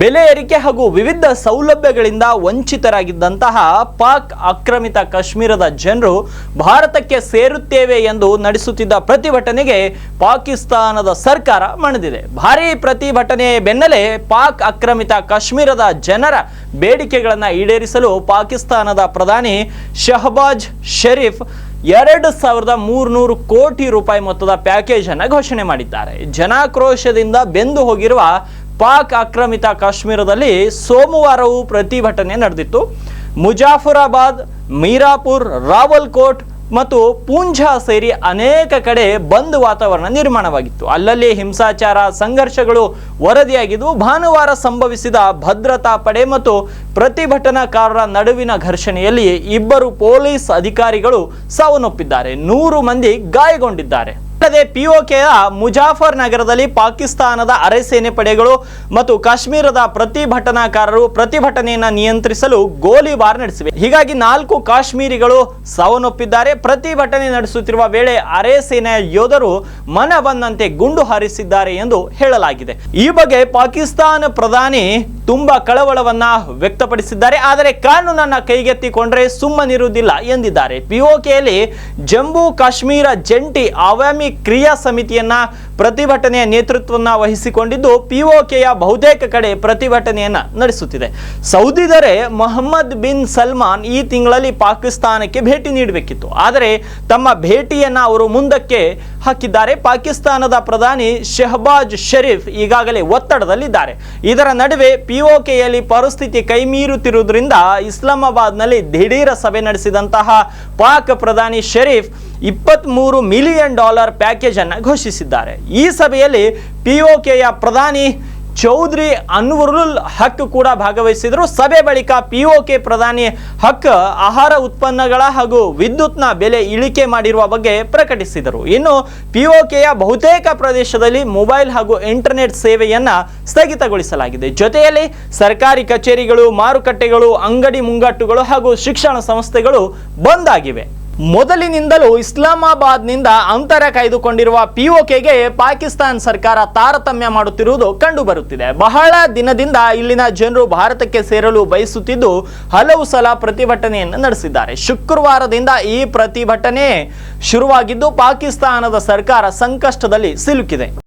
ಬೆಲೆ ಏರಿಕೆ ಹಾಗೂ ವಿವಿಧ ಸೌಲಭ್ಯಗಳಿಂದ ವಂಚಿತರಾಗಿದ್ದಂತಹ ಪಾಕ್ ಆಕ್ರಮಿತ ಕಾಶ್ಮೀರದ ಜನರು ಭಾರತಕ್ಕೆ ಸೇರುತ್ತೇವೆ ಎಂದು ನಡೆಸುತ್ತಿದ್ದ ಪ್ರತಿಭಟನೆಗೆ ಪಾಕಿಸ್ತಾನದ ಸರ್ಕಾರ ಮಣಿದಿದೆ. ಭಾರೀ ಪ್ರತಿಭಟನೆ ಬೆನ್ನಲ್ಲೇ ಪಾಕ್ ಆಕ್ರಮಿತ ಕಾಶ್ಮೀರದ ಜನರ ಬೇಡಿಕೆಗಳನ್ನು ಈಡೇರಿಸಲು ಪಾಕಿಸ್ತಾನದ ಪ್ರಧಾನಿ ಶಹಬಾಜ್ ಷರೀಫ್ ಎರಡು ಸಾವಿರದ ಮೂರುನೂರು ಕೋಟಿ ರೂಪಾಯಿ ಮೊತ್ತದ ಪ್ಯಾಕೇಜ್ ಅನ್ನು ಘೋಷಣೆ ಮಾಡಿದ್ದಾರೆ. ಜನಾಕ್ರೋಶದಿಂದ ಬೆಂದು ಹೋಗಿರುವ ಪಾಕ್ ಆಕ್ರಮಿತ ಕಾಶ್ಮೀರದಲ್ಲಿ ಸೋಮವಾರವೂ ಪ್ರತಿಭಟನೆ ನಡೆದಿತ್ತು. ಮುಜಾಫರಾಬಾದ್, ಮೀರಾಪುರ್, ರಾವಲ್ಕೋಟ್ ಮತ್ತು ಪೂಂಝಾ ಸೇರಿ ಅನೇಕ ಕಡೆ ಬಂದ್ ವಾತಾವರಣ ನಿರ್ಮಾಣವಾಗಿತ್ತು. ಅಲ್ಲಲ್ಲಿ ಹಿಂಸಾಚಾರ, ಸಂಘರ್ಷಗಳು ವರದಿಯಾಗಿದ್ದು, ಭಾನುವಾರ ಸಂಭವಿಸಿದ ಭದ್ರತಾ ಪಡೆ ಮತ್ತು ಪ್ರತಿಭಟನಾಕಾರರ ನಡುವಿನ ಘರ್ಷಣೆಯಲ್ಲಿ ಇಬ್ಬರು ಪೊಲೀಸ್ ಅಧಿಕಾರಿಗಳು ಸಾವನ್ನಪ್ಪಿದ್ದಾರೆ. ನೂರು ಮಂದಿ ಗಾಯಗೊಂಡಿದ್ದಾರೆ. ಅಲ್ಲದೆ ಪಿಒಕೆಯ ಮುಜಾಫರ್ ನಗರದಲ್ಲಿ ಪಾಕಿಸ್ತಾನದ ಅರೆಸೇನೆ ಪಡೆಗಳು ಮತ್ತು ಕಾಶ್ಮೀರದ ಪ್ರತಿಭಟನಾಕಾರರು ಪ್ರತಿಭಟನೆಯನ್ನು ನಿಯಂತ್ರಿಸಲು ಗೋಲಿಬಾರ್ ನಡೆಸಿವೆ. ಹೀಗಾಗಿ ನಾಲ್ಕು ಕಾಶ್ಮೀರಿಗಳು ಸಾವನ್ನಪ್ಪಿದ್ದಾರೆ. ಪ್ರತಿಭಟನೆ ನಡೆಸುತ್ತಿರುವ ವೇಳೆ ಅರೆ ಸೇನೆಯ ಯೋಧರು ಮನ ಬಂದಂತೆ ಗುಂಡು ಹಾರಿಸಿದ್ದಾರೆ ಎಂದು ಹೇಳಲಾಗಿದೆ. ಈ ಬಗ್ಗೆ ಪಾಕಿಸ್ತಾನ ಪ್ರಧಾನಿ ತುಂಬಾ ಕಳವಳವನ್ನ ವ್ಯಕ್ತಪಡಿಸಿದ್ದಾರೆ. ಆದರೆ ಕಾನೂನನ್ನ ಕೈಗೆತ್ತಿಕೊಂಡ್ರೆ ಸುಮ್ಮನಿರುವುದಿಲ್ಲ ಎಂದಿದ್ದಾರೆ. ಪಿಒಕೆಯಲ್ಲಿ ಜಮ್ಮು ಕಾಶ್ಮೀರ ಜಂಟಿ ಆವಾಮಿ ಕ್ರಿಯಾ ಸಮಿತಿಯನ್ನ ಪ್ರತಿಭಟನೆಯ ನೇತೃತ್ವವನ್ನ ವಹಿಸಿಕೊಂಡಿದ್ದು, ಪಿಒಕೆಯ ಬಹುತೇಕ ಕಡೆ ಪ್ರತಿಭಟನೆಯನ್ನ ನಡೆಸುತ್ತಿದೆ. ಸೌದಿ ದೊರೆ ಮೊಹಮ್ಮದ್ ಬಿನ್ ಸಲ್ಮಾನ್ ಈ ತಿಂಗಳಲ್ಲಿ ಪಾಕಿಸ್ತಾನಕ್ಕೆ ಭೇಟಿ ನೀಡಬೇಕಿತ್ತು. ಆದರೆ ತಮ್ಮ ಭೇಟಿಯನ್ನ ಅವರು ಮುಂದಕ್ಕೆ ಹಾಕಿದ್ದಾರೆ. ಪಾಕಿಸ್ತಾನದ ಪ್ರಧಾನಿ ಶೆಹಬಾಜ್ ಶರೀಫ್ ಈಗಾಗಲೇ ಒತ್ತಡದಲ್ಲಿದ್ದಾರೆ. ಇದರ ನಡುವೆ ಪಿಒಕೆಯಲ್ಲಿ ಪರಿಸ್ಥಿತಿ ಕೈಮೀರುತ್ತಿರುವುದರಿಂದ ಇಸ್ಲಾಮಾಬಾದ್ನಲ್ಲಿ ದಿಢೀರ ಸಭೆ ನಡೆಸಿದಂತಹ ಪಾಕ್ ಪ್ರಧಾನಿ ಶರೀಫ್ ಇಪ್ಪತ್ತ್ಮೂರು ಮಿಲಿಯನ್ ಡಾಲರ್ ಪ್ಯಾಕೇಜನ್ನು ಘೋಷಿಸಿದ್ದಾರೆ. ಈ ಸಭೆಯಲ್ಲಿ ಪಿಒಕೆಯ ಪ್ರಧಾನಿ ಚೌಧರಿ ಅನ್ವರುಲ್ ಹಕ್ ಕೂಡ ಭಾಗವಹಿಸಿದರು. ಸಭೆ ಬಳಿಕ ಪಿಒಕೆ ಪ್ರಧಾನಿ ಹಕ್ ಆಹಾರ ಉತ್ಪನ್ನಗಳ ಹಾಗೂ ವಿದ್ಯುತ್ನ ಬೆಲೆ ಇಳಿಕೆ ಮಾಡಿರುವ ಬಗ್ಗೆ ಪ್ರಕಟಿಸಿದರು. ಇನ್ನು ಪಿಒಕೆಯ ಬಹುತೇಕ ಪ್ರದೇಶದಲ್ಲಿ ಮೊಬೈಲ್ ಹಾಗೂ ಇಂಟರ್ನೆಟ್ ಸೇವೆಯನ್ನ ಸ್ಥಗಿತಗೊಳಿಸಲಾಗಿದೆ. ಜೊತೆಯಲ್ಲಿ ಸರ್ಕಾರಿ ಕಚೇರಿಗಳು, ಮಾರುಕಟ್ಟೆಗಳು, ಅಂಗಡಿ ಮುಂಗಟ್ಟುಗಳು ಹಾಗೂ ಶಿಕ್ಷಣ ಸಂಸ್ಥೆಗಳು ಬಂದ್ ಆಗಿವೆ. ಮೊದಲಿನಿಂದಲೂ ಇಸ್ಲಾಮಾಬಾದ್ನಿಂದ ಅಂತರ ಕಾಯ್ದುಕೊಂಡಿರುವ ಪಿಒಕೆಗೆ ಪಾಕಿಸ್ತಾನ ಸರ್ಕಾರ ತಾರತಮ್ಯ ಮಾಡುತ್ತಿರುವುದು ಕಂಡುಬರುತ್ತಿದೆ. ಬಹಳ ದಿನದಿಂದ ಇಲ್ಲಿನ ಜನರು ಭಾರತಕ್ಕೆ ಸೇರಲು ಬಯಸುತ್ತಿದ್ದು ಹಲವು ಸಲ ಪ್ರತಿಭಟನೆಯನ್ನು ನಡೆಸಿದ್ದಾರೆ. ಶುಕ್ರವಾರದಿಂದ ಈ ಪ್ರತಿಭಟನೆ ಶುರುವಾಗಿದ್ದು ಪಾಕಿಸ್ತಾನದ ಸರ್ಕಾರ ಸಂಕಷ್ಟದಲ್ಲಿ ಸಿಲುಕಿದೆ.